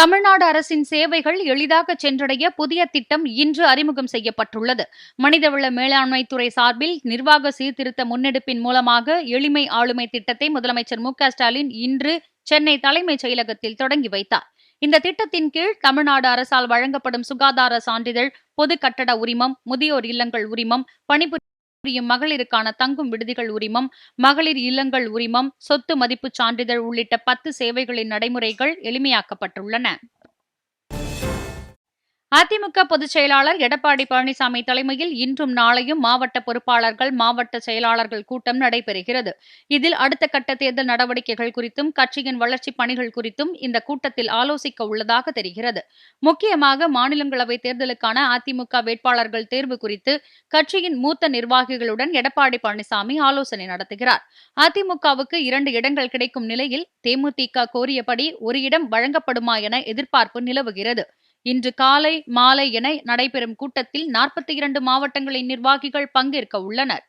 தமிழ்நாடு அரசின் சேவைகள் எளிதாக சென்றடைய புதிய திட்டம் இன்று அறிமுகம் செய்யப்பட்டுள்ளது. மனிதவள மேலாண்மை துறை சார்பில் நிர்வாக சீர்திருத்த முன்னெடுப்பின் மூலமாக எளிமை ஆளுமை திட்டத்தை முதலமைச்சர் மு ஸ்டாலின் இன்று சென்னை தலைமைச் செயலகத்தில் தொடங்கி வைத்தார். இந்த திட்டத்தின் கீழ் தமிழ்நாடு அரசால் வழங்கப்படும் சுகாதார சான்றிதழ் பொது கட்டட உரிமம் முதியோர் இல்லங்கள் உரிமம் பணிபுரி உரியும் மகளிருக்கான தங்கும் விடுதிகள் உரிமம் மகளிர் இல்லங்கள் உரிமம் சொத்து மதிப்புச் சான்றிதழ் உள்ளிட்ட பத்து சேவைகளின் நடைமுறைகள் எளிமையாக்கப்பட்டுள்ளன. அதிமுக பொதுச் செயலாளர் எடப்பாடி பழனிசாமி தலைமையில் இன்றும் நாளையும் மாவட்ட பொறுப்பாளர்கள் மாவட்ட செயலாளர்கள் கூட்டம் நடைபெறுகிறது. இதில் அடுத்த கட்ட தேர்தல் நடவடிக்கைகள் குறித்தும் கட்சியின் வளர்ச்சிப் பணிகள் குறித்தும் இந்த கூட்டத்தில் ஆலோசிக்க உள்ளதாக தெரிகிறது. முக்கியமாக மாநிலங்களவை தேர்தலுக்கான அதிமுக வேட்பாளர்கள் தேர்வு குறித்து கட்சியின் மூத்த நிர்வாகிகளுடன் எடப்பாடி பழனிசாமி ஆலோசனை நடத்துகிறார். அதிமுகவுக்கு இரண்டு இடங்கள் கிடைக்கும் நிலையில் தேமுதிக கோரியபடி ஒரு இடம் வழங்கப்படுமா என எதிர்பார்ப்பு நிலவுகிறது. இன்று காலை மாலை என நடைபெறும் கூட்டத்தில் நாற்பத்தி இரண்டு மாவட்டங்களின் நிர்வாகிகள் பங்கேற்க உள்ளனர்.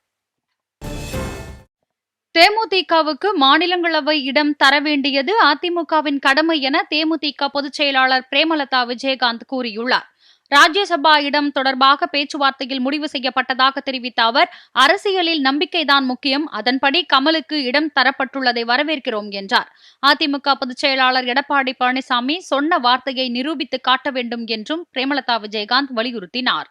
தேமுதிகவுக்கு மாநிலங்களவை இடம் தர வேண்டியது அதிமுகவின் கடமை என தேமுதிக பொதுச் செயலாளர் பிரேமலதா விஜயகாந்த் கூறியுள்ளார். ராஜ்யசபா இடம் தொடர்பாக பேச்சுவார்த்தையில் முடிவு செய்யப்பட்டதாக தெரிவித்த அவர் அரசியலில் நம்பிக்கைதான் முக்கியம். அதன்படி கமலுக்கு இடம் தரப்பட்டுள்ளதை வரவேற்கிறோம் என்றார். அதிமுக பொதுச் செயலாளர் எடப்பாடி பழனிசாமி சொன்ன வார்த்தையை நிரூபித்து காட்ட வேண்டும் என்றும் பிரேமலதா விஜயகாந்த் வலியுறுத்தினார்.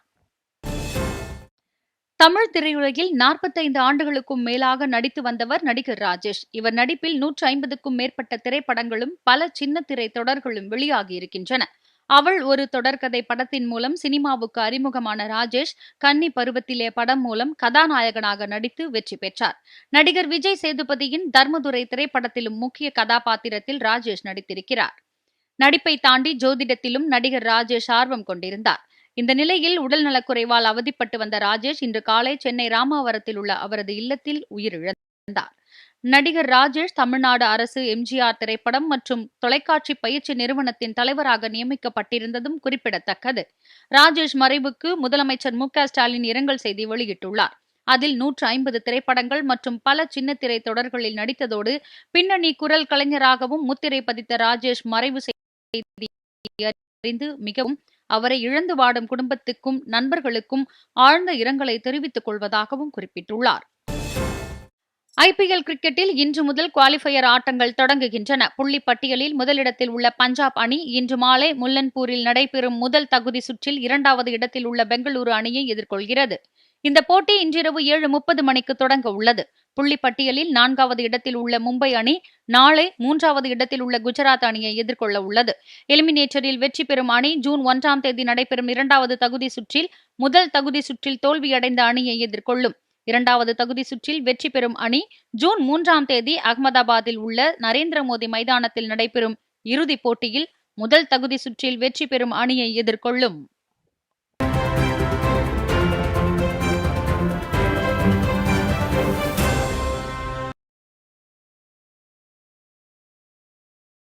தமிழ் திரையுலகில் நாற்பத்தைந்து ஆண்டுகளுக்கும் மேலாக நடித்து வந்தவர் நடிகர் ராஜேஷ். இவர் நடிப்பில் நூற்று ஐம்பதுக்கும் மேற்பட்ட திரைப்படங்களும் பல சின்ன திரை தொடர்களும் வெளியாகியிருக்கின்றன அவள் ஒரு தொடர்கதை படத்தின் மூலம் சினிமாவுக்கு அறிமுகமான ராஜேஷ் கன்னி பருவத்திலே படம் மூலம் கதாநாயகனாக நடித்து வெற்றி பெற்றார். நடிகர் விஜய் சேதுபதியின் தர்மதுரை திரைப்படத்திலும் முக்கிய கதாபாத்திரத்தில் ராஜேஷ் நடித்திருக்கிறார். நடிப்பை தாண்டி ஜோதிடத்திலும் நடிகர் ராஜேஷ் ஆர்வம் கொண்டிருந்தார். இந்த நிலையில் உடல்நலக்குறைவால் அவதிப்பட்டு வந்த ராஜேஷ் இன்று காலை சென்னை ராமாவரத்தில் உள்ள அவரது இல்லத்தில் உயிரிழந்தார். நடிகர் ராஜேஷ் தமிழ்நாடு அரசு எம்ஜிஆர் திரைப்படம் மற்றும் தொலைக்காட்சி பயிற்சி நிறுவனத்தின் தலைவராக நியமிக்கப்பட்டிருந்ததும் குறிப்பிடத்தக்கது. ராஜேஷ் மறைவுக்கு முதலமைச்சர் மு ஸ்டாலின் இரங்கல் செய்தி வெளியிட்டுள்ளார். அதில் நூற்று ஐம்பது திரைப்படங்கள் மற்றும் பல சின்ன திரை தொடர்களில் நடித்ததோடு பின்னணி குரல் கலைஞராகவும் முத்திரை பதித்த ராஜேஷ் மறைவு செய்தி அறிந்து மிகவும் அவரை இழந்து வாடும் குடும்பத்துக்கும் நண்பர்களுக்கும் ஆழ்ந்த இரங்கலை தெரிவித்துக் கொள்வதாகவும் குறிப்பிட்டுள்ளார். ஐபிஎல் கிரிக்கெட்டில் இன்று முதல் குவாலிஃபயர் ஆட்டங்கள் தொடங்குகின்றன. புள்ளி பட்டியலில் முதலிடத்தில் உள்ள பஞ்சாப் அணி இன்று மாலை முல்லன்பூரில் நடைபெறும் முதல் தகுதி சுற்றில் இரண்டாவது இடத்தில் உள்ள பெங்களூரு அணியை எதிர்கொள்கிறது. இந்த போட்டி இன்றிரவு ஏழு முப்பது மணிக்கு தொடங்க உள்ளது. புள்ளி பட்டியலில் நான்காவது இடத்தில் உள்ள மும்பை அணி நாளை மூன்றாவது இடத்தில் உள்ள குஜராத் அணியை எதிர்கொள்ள உள்ளது. எலிமினேட்டரில் வெற்றி பெறும் அணி ஜூன் ஒன்றாம் தேதி நடைபெறும் இரண்டாவது தகுதி சுற்றில் முதல் தகுதி சுற்றில் தோல்வியடைந்த அணியை எதிர்கொள்ளும். இரண்டாவது தகுதி சுற்றில் வெற்றி பெறும் அணி ஜூன் மூன்றாம் தேதி அகமதாபாத்தில் உள்ள நரேந்திர மோடி மைதானத்தில் நடைபெறும் இறுதிப் போட்டியில் முதல் தகுதி சுற்றில் வெற்றி பெறும் அணியை எதிர்கொள்ளும்.